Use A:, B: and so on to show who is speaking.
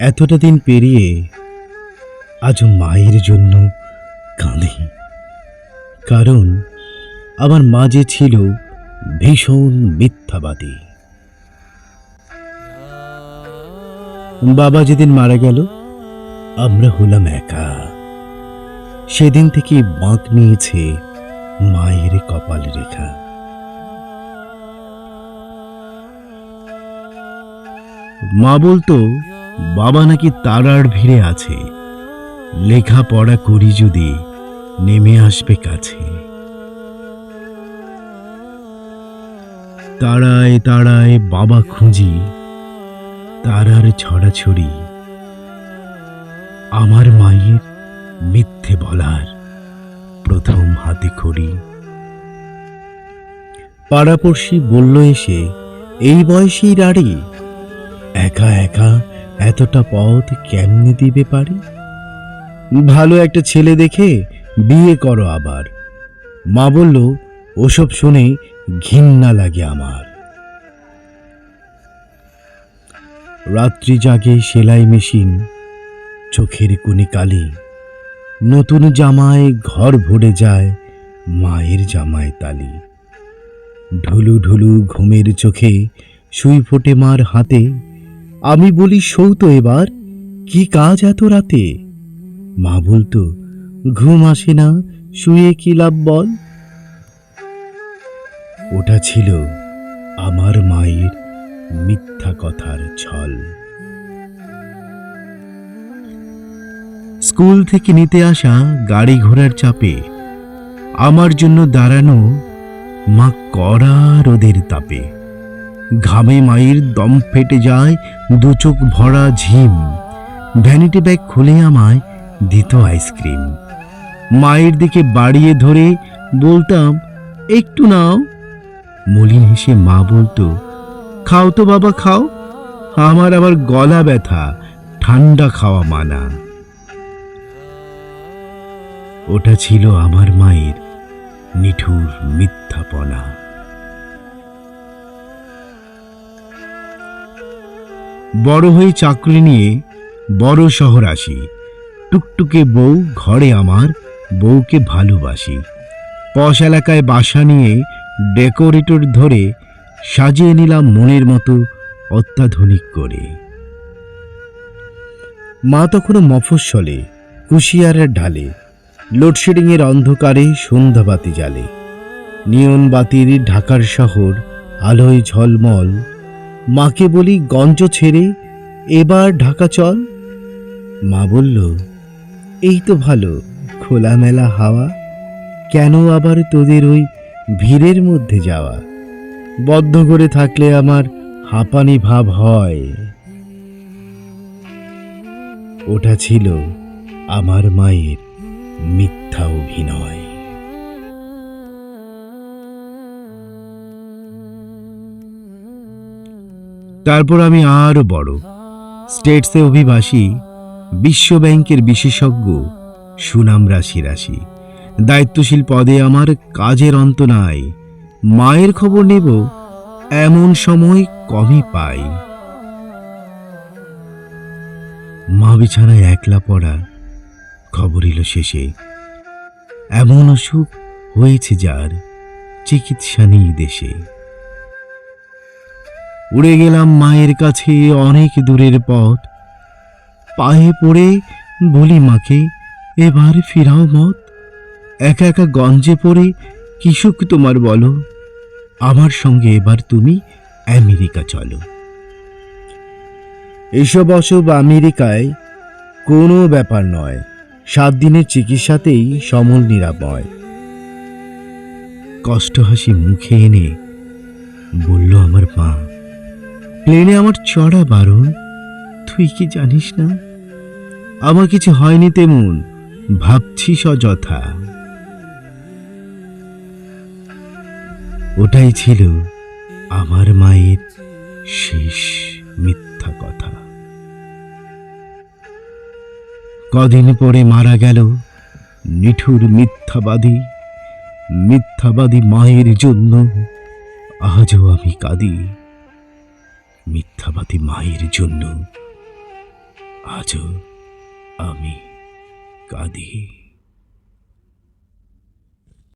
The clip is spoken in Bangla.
A: এতটা দিন পেরিয়ে আজও মায়ের জন্য কাঁদি। কারণ আমার মা যে ছিল ভীষণ মিথ্যাবাদী। বাবা যেদিন মারা গেল, আমরা হলাম একা। সেদিন থেকে বাঁক নিয়েছে মায়ের কপাল রেখা। মা বলতো বাবা নাকি তারার ভিড়ে আছে। লেখাপড়া করি যদি নেমে আসবে কাছে। তাড়ায় তাড়ায় বাবা খুঁজি, তারার ছড়াছড়ি। আমার মায়ের মিথ্যে বলার প্রথম হাতে খড়ি। পাড়াপড়শি বলল এসে, এই বয়সেই রাড়ি একা একা এতটা পথ কেমনে দিবে পারি? ভালো একটা ছেলে দেখে বিয়ে করো আবার। মা বলল, ওসব শুনে ঘৃণা লাগে আমার। রাত্রি জাগে সেলাই মেশিন, চোখের কোণে কালি। নতুন জামায় ঘর ভরে যায় মায়ের জামায় তালি। ঢুলু ঢুলু ঘুমের চোখে শুই ফোটে মার হাতে আমি বলি সৌতো এবার, কি কাজ এত রাতে? মা বলতো, ঘুম আসে না, শুয়ে কি লাভ বল? ওটা ছিল আমার মায়ের মিথ্যা কথার ছল। স্কুল থেকে নিতে আসা গাড়ি ঘোড়ার চাপে, আমার জন্য দাঁড়ানো মা কড়া রোদের তাপে। ঘামে মায়ের দম ফেটে যায় দু চোখ ভরা ঝিম। ভ্যানিটি ব্যাগ খুলে আমায় দিত আইসক্রিম। মায়ের দিকে বাড়িয়ে ধরে বলতাম, একটু নাও। মলিন হেসে মা বলতো, খাও তো বাবা, খাও। আমার আবার গলা ব্যথা, ঠান্ডা খাওয়া মানা। ওটা ছিল আমার মায়ের নিঠুর মিথ্যাপনা। বড় হয়ে চাকরি নিয়ে বড় শহর আসি টুকটুকে বউ ঘরে আমার, বউকে ভালোবাসি। পশ এলাকায় বাসা নিয়ে ডেকোরেটর ধরে সাজিয়ে নিলাম মনের মতো অত্যাধুনিক করে। মা তখনও মফস্বলে, কুশিয়ারের ঢালে লোডশেডিংয়ের অন্ধকারে সন্ধ্যাবাতি জালে নিয়ন বাতির ঢাকার শহর আলোয় ঝলমল মাকে বলি, গঞ্জ ছেড়ে এবার ঢাকা চল। মা বলল, এই তো ভালো, খোলামেলা হাওয়া। কেন আবার তোদের ওই ভিড়ের মধ্যে যাওয়া? বদ্ধ করে থাকলে আমার হাঁপানি ভাব হয়। ওটা ছিল আমার মায়ের মিথ্যা অভিনয়। তারপর আমি আরও বড়। স্টেটসে অভিবাসী, বিশ্ব ব্যাংকের বিশেষজ্ঞ, সুনাম রাশি রাশি। দায়িত্বশীল পদে আমার কাজের অন্ত নাই। মায়ের খবর নেব, এমন সময় কমই পাই। মা বিছানায় একলা পড়া, খবর এলো শেষে। এমন অসুখ হয়েছে যার চিকিৎসা নেই দেশে। উড়ে গেলাম মায়ের কাছে অনেক দূরের পথ। পায়ে পড়ে বলি মাকে, এবার ফিরাও মত একা একা গঞ্জে পড়ে কি সুখ তোমার বলো? আমার সঙ্গে এবার তুমি আমেরিকা চলো। এসব অসব আমেরিকায় কোনো ব্যাপার নয়। সাত দিনের চিকিৎসাতেই সমল নিরাময়। কষ্ট হাসি মুখে এনে বলল আমার মা প্লেনে আমার চড়া বারণ, তুই কি জানিস না? আমার কিছু হয়নি তেমন, ভাবছিস অযথা। ওটাই ছিল আমার মায়ের শেষ মিথ্যা কথা। কদিন পরে মারা গেল নিঠুর মিথ্যাবাদী মিথ্যাবাদী মায়ের জন্য আজও আমি কাঁদি। মিথ্যাবাদী মায়ের জন্য। আজও আমি কাঁদি।